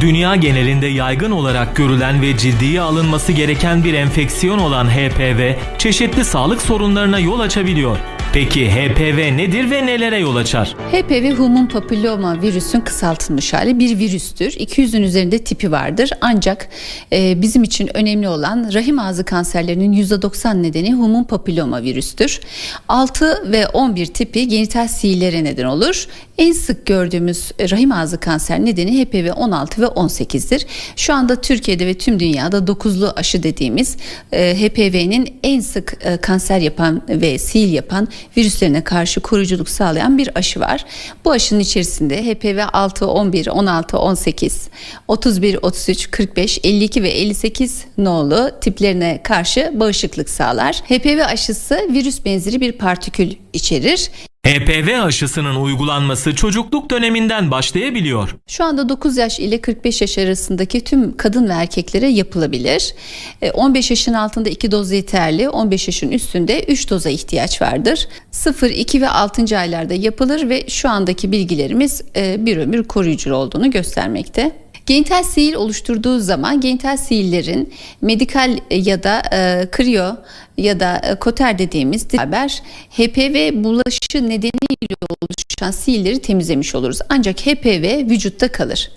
Dünya genelinde yaygın olarak görülen ve ciddiye alınması gereken bir enfeksiyon olan HPV çeşitli sağlık sorunlarına yol açabiliyor. Peki HPV nedir ve nelere yol açar? HPV human papilloma virüsün kısaltılmış hali bir virüstür. 200'ün üzerinde tipi vardır. Ancak e, bizim için önemli olan rahim ağzı kanserlerinin %90 nedeni human papilloma virüstür. 6 ve 11 tipi genital sihirlere neden olur. En sık gördüğümüz e, rahim ağzı kanser nedeni HPV 16 ve 18'dir. Şu anda Türkiye'de ve tüm dünyada 9'lu aşı dediğimiz e, HPV'nin en sık e, kanser yapan ve sil yapan virüslerine karşı koruyuculuk sağlayan bir aşı var. Bu aşının içerisinde HPV 6, 11, 16, 18, 31, 33, 45, 52 ve 58 nolu tiplerine karşı bağışıklık sağlar. HPV aşısı virüs benzeri bir partikül içerir. HPV aşısının uygulanması çocukluk döneminden başlayabiliyor. Şu anda 9 yaş ile 45 yaş arasındaki tüm kadın ve erkeklere yapılabilir. E, 15 yaşın altında 2 doz yeterli, 15 yaşın üstünde 3 doza ihtiyaç vardır. 0, 2 ve 6. aylarda yapılır ve şu andaki bilgilerimiz e, bir ömür koruyucu olduğunu göstermekte. Genital sihir oluşturduğu zaman genital sihirlerin medikal ya da e, kriyo ya da e, koter dediğimiz haber HPV bulaşı nedeniyle oluşan sihirleri temizlemiş oluruz. Ancak HPV vücutta kalır.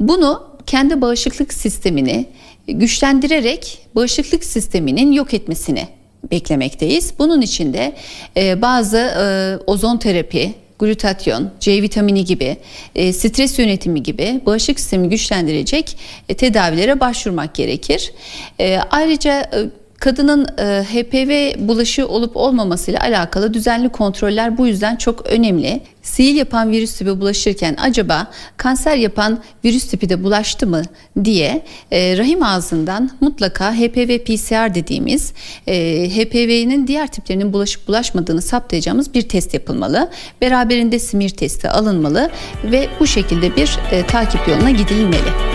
Bunu kendi bağışıklık sistemini güçlendirerek bağışıklık sisteminin yok etmesini beklemekteyiz. Bunun için de e, bazı e, ozon terapi, glutatyon, C vitamini gibi, e, stres yönetimi gibi bağışıklık sistemi güçlendirecek e, tedavilere başvurmak gerekir. E, ayrıca e, Kadının e, HPV bulaşı olup olmamasıyla alakalı düzenli kontroller bu yüzden çok önemli. Sihir yapan virüs tipi bulaşırken acaba kanser yapan virüs tipi de bulaştı mı diye e, rahim ağzından mutlaka HPV PCR dediğimiz e, HPV'nin diğer tiplerinin bulaşıp bulaşmadığını saptayacağımız bir test yapılmalı. Beraberinde simir testi alınmalı ve bu şekilde bir e, takip yoluna gidilmeli.